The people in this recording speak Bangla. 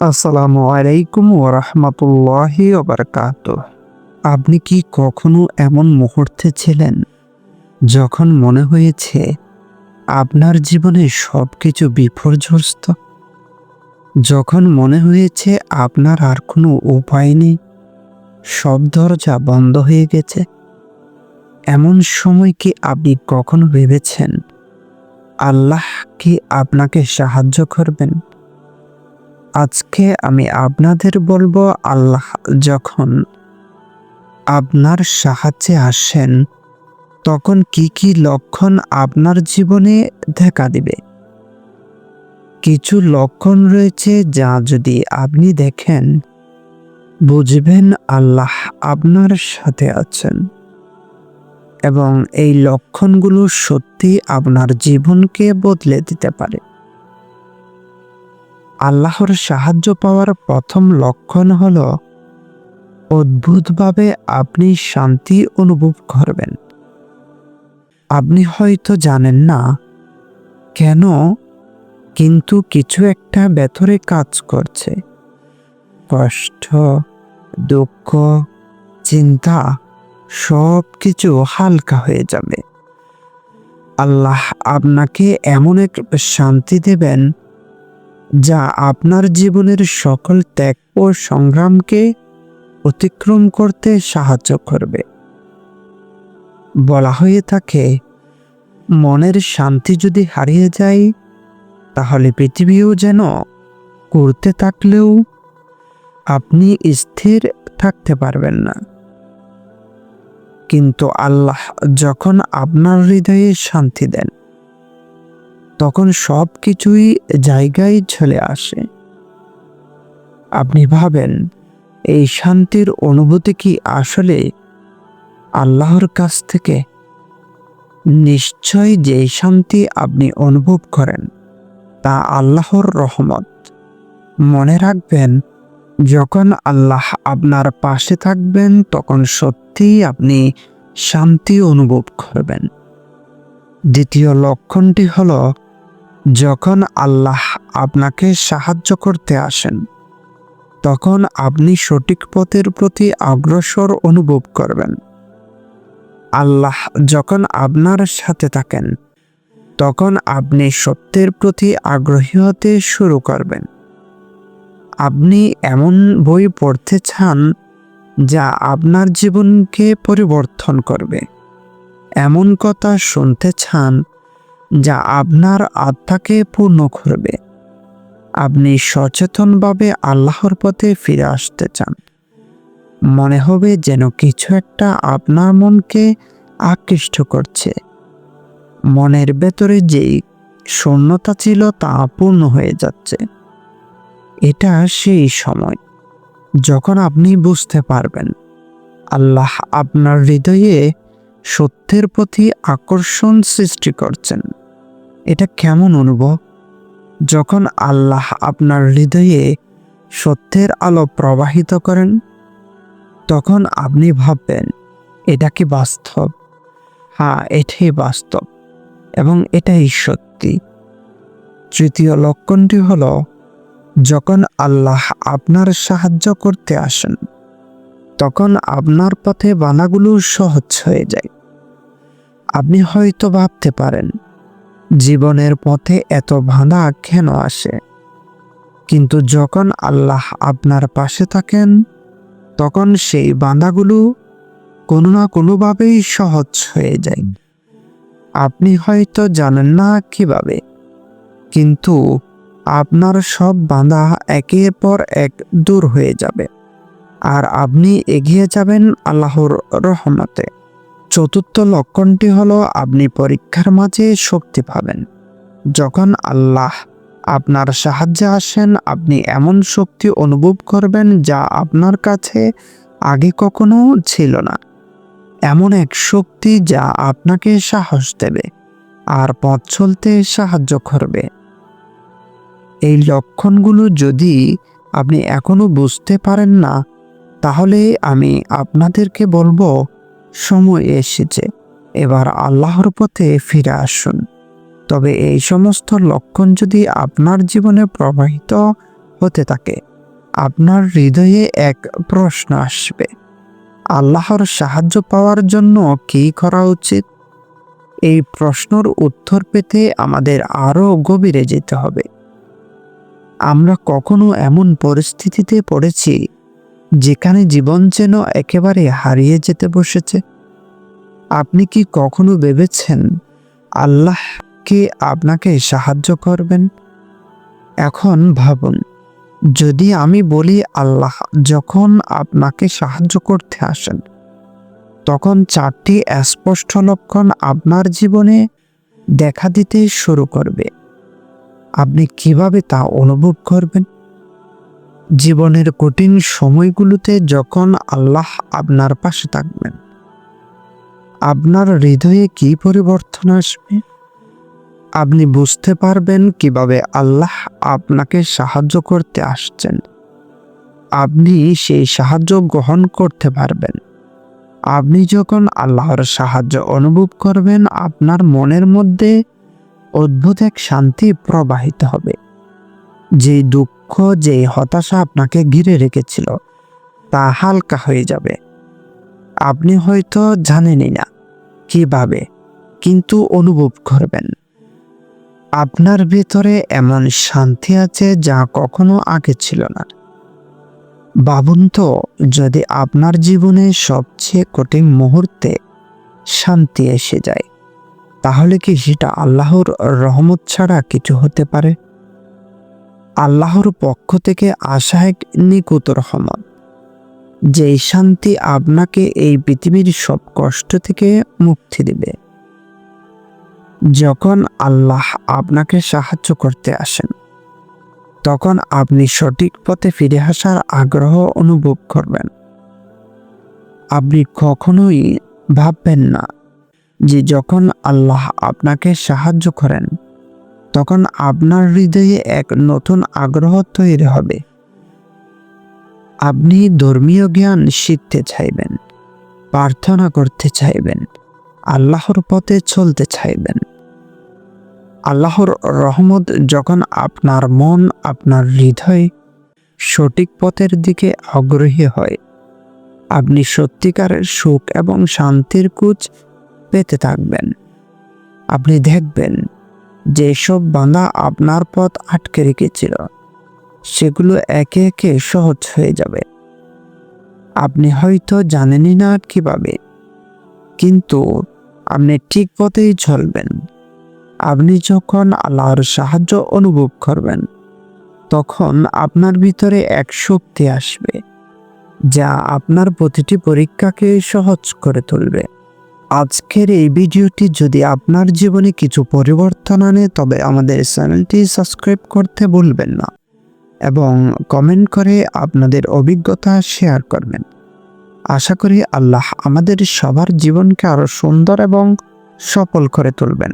আসসালামু আলাইকুম ওরহমতুল্লাহি ওবরকাত আপনি কি কখনো এমন মুহূর্তে ছিলেন যখন মনে হয়েছে আপনার জীবনে সব কিছু বিপর্যস্ত? যখন মনে হয়েছে আপনার আর কোনো উপায় নেই, সব দরজা বন্ধ হয়ে গেছে, এমন সময় কি আপনি কখনো ভেবেছেন আল্লাহ কি আপনাকে সাহায্য করবেন? আজকে আমি আপনাদের বলব, আল্লাহ যখন আপনার সাহায্যে আসেন, তখন কি কি লক্ষণ আপনার জীবনে দেখা দিবে? কিছু লক্ষণ রয়েছে যা যদি আপনি দেখেন, বুঝবেন আল্লাহ আপনার সাথে আছেন। এবং এই লক্ষণগুলো সত্যি আপনার জীবনকে বদলে দিতে পারে। আল্লাহর সাহায্য পাওয়ার প্রথম লক্ষণ হল অদ্ভুতভাবে আপনি শান্তি অনুভব করবেন। আপনি হয়তো জানেন না, কেন? কিন্তু কিছু একটা ভেতরে কাজ করছে। কষ্ট, দুঃখ, চিন্তা সব কিছু হালকা হয়ে যাবে। আল্লাহ আপনাকে এমন এক শান্তি দেবেন যা আপনার জীবনের সকল ত্যাগ ও সংগ্রামকে অতিক্রম করতে সাহায্য করবে। বলা হয়ে থাকে, মনের শান্তি যদি হারিয়ে যায়, তাহলে পৃথিবীও যেন করতে থাকলেও আপনি স্থির থাকতে পারবেন না। কিন্তু আল্লাহ যখন আপনার হৃদয়ে শান্তি দেন তখন সব কিছুই জায়গায় চলে আসে। আপনি ভাবেন, এই শান্তির অনুভূতি কি আসলে আল্লাহর কাছ থেকে? নিশ্চয় যে শান্তি আপনি অনুভব করেন, তা আল্লাহর রহমত। মনে রাখবেন, যখন আল্লাহ আপনার পাশে থাকবেন, তখন সত্যিই আপনি শান্তি অনুভব করবেন। দ্বিতীয় লক্ষণটি হল যখন আল্লাহ আপনাকে সাহায্য করতে আসেন, তখন আপনি সঠিক পথের প্রতি অগ্রসর অনুভব করবেন। আল্লাহ যখন আপনার সাথে থাকেন, তখন আপনি সত্যের প্রতি আগ্রহী হতে শুরু করবেন। আপনি এমন বই পড়তে চান, যা আপনার জীবনকে পরিবর্তন করবে। এমন কথা শুনতে চান যা আপনার আত্মাকে পূর্ণ করবে। আপনি সচেতনভাবে আল্লাহর পথে ফিরে আসতে চান। মনে হবে যেন কিছু একটা আপনার মনকে আকৃষ্ট করছে। মনের ভেতরে যেই শূন্যতা ছিল তা পূর্ণ হয়ে যাচ্ছে। এটা সেই সময় যখন আপনি বুঝতে পারবেন, আল্লাহ আপনার হৃদয়ে সত্যের প্রতি আকর্ষণ সৃষ্টি করছেন। এটা কেমন অনুভব? যখন আল্লাহ আপনার হৃদয়ে সত্যের আলো প্রবাহিত করেন, তখন আপনি ভাববেন, এটা কি বাস্তব? হ্যাঁ এটাই বাস্তব এবং এটাই সত্যি। তৃতীয় লক্ষণটি হল, যখন আল্লাহ আপনার সাহায্য করতে আসেন, তখন আপনার পথে বানাগুলো সহজ হয়ে যায়। আপনি হয়তো ভাবতে পারেন, জীবনের পথে এত বাধা কেন আসে? কিন্তু যখন আল্লাহ আপনার পাশে থাকেন, তখন সেই বাঁধাগুলো কোনো না কোনোভাবেই সহজ হয়ে যায়। আপনি হয়তো জানেন না কীভাবে, কিন্তু আপনার সব বাঁধা একের পর এক দূর হয়ে যাবে। আর আপনি এগিয়ে যাবেন আল্লাহর রহমতে। চতুর্থ লক্ষণটি হলো আপনি পরীক্ষার মাঝে শক্তি পাবেন। যখন আল্লাহ আপনার সাহায্যে আসেন, আপনি এমন শক্তি অনুভব করবেন যা আপনার কাছে আগে কখনো ছিল না। এমন এক শক্তি যা আপনাকে সাহস দেবে আর পথ চলতে সাহায্য করবে। এই লক্ষণগুলো যদি আপনি এখনও বুঝতে পারেন না, তাহলে আমি আপনাদেরকে বলব সময় এসেছে। এবার আল্লাহর পথে ফিরে আসুন। তবে এই সমস্ত লক্ষণ যদি আপনার জীবনে প্রবাহিত হতে থাকে, আপনার হৃদয়ে এক প্রশ্ন আসবে, আল্লাহর সাহায্য পাওয়ার জন্য কী করা উচিত? এই প্রশ্নর উত্তর পেতে আমাদের আরও গভীরে যেতে হবে। আমরা কখনো এমন পরিস্থিতিতে পড়েছি যেখানে জীবন যেন একেবারে হারিয়ে যেতে বসেছে, আপনি কি কখনো ভেবেছেন আল্লাহ কি আপনাকে সাহায্য করবেন? এখন ভাবুন, যদি আমি বলি আল্লাহ যখন আপনাকে সাহায্য করতে আসেন, তখন চারটি স্পষ্ট লক্ষণ আপনার জীবনে দেখা দিতে শুরু করবে। আপনি কীভাবে তা অনুভব করবেন? জীবনের কঠিন সময়গুলোতে যখন আল্লাহ আপনার পাশে থাকবেন, আপনার হৃদয়ে কি পরিবর্তন আসবে? আপনি বুঝতে পারবেন কীভাবে আল্লাহ আপনাকে সাহায্য করতে আসছেন। আপনি সেই সাহায্য গ্রহণ করতে পারবেন। আপনি যখন আল্লাহর সাহায্য অনুভব করবেন, আপনার মনের মধ্যে অদ্ভুত এক শান্তি প্রবাহিত হবে। যে দুঃখ যে হতাশা আপনাকে ঘিরে রেখেছিল, তা হালকা হয়ে যাবে। আপনি হয়তো জানেনই না কীভাবে, কিন্তু অনুভব করবেন। আপনার ভেতরে এমন শান্তি আছে যা কখনো আগে ছিল না। ভাবুন তো, যদি আপনার জীবনে সবচেয়ে কঠিন মুহূর্তে শান্তি এসে যায়, তাহলে কি সেটা আল্লাহর রহমত ছাড়া কিছু হতে পারে? আল্লাহর পক্ষ থেকে আসা এক নিকুত রহমত। যেই শান্তি আপনাকে এই পৃথিবীর সব কষ্ট থেকে মুক্তি দিবে। যখন আল্লাহ আপনাকে সাহায্য করতে আসেন, তখন আপনি সঠিক পথে ফিরে আসার আগ্রহ অনুভব করবেন। আপনি কখনোই ভাববেন না যে যখন আল্লাহ আপনাকে সাহায্য করেন তখন আপনার হৃদয়ে এক নতুন আগ্রহ তৈরি হবে। আপনি ধর্মীয় জ্ঞান শিখতে চাইবেন, প্রার্থনা করতে চাইবেন, আল্লাহর পথে চলতে চাইবেন। আল্লাহর রহমত যখন আপনার মন, আপনার হৃদয় সঠিক পথের দিকে আগ্রহী হয়, আপনি সত্যিকারের সুখ এবং শান্তির কুচ পেতে থাকবেন। আপনি দেখবেন যেসব বাঁধা আপনার পথ আটকে রেখেছিল, সেগুলো একে একে সহজ হয়ে যাবে। আপনি হয়তো জানেনই না কীভাবে, কিন্তু আপনি ঠিক পথেই চলবেন। আপনি যখন আল্লাহর সাহায্য অনুভব করবেন, তখন আপনার ভিতরে এক শক্তি আসবে, যা আপনার প্রতিটি পরীক্ষাকে সহজ করে তুলবে। আজকের এই ভিডিওটি যদি আপনার জীবনে কিছু পরিবর্তন আনে, তবে আমাদের চ্যানেলটি সাবস্ক্রাইব করতে ভুলবেন না এবং কমেন্ট করে আপনাদের অভিজ্ঞতা শেয়ার করবেন। আশা করি আল্লাহ আমাদের সবার জীবনকে আরও সুন্দর এবং সফল করে তুলবেন।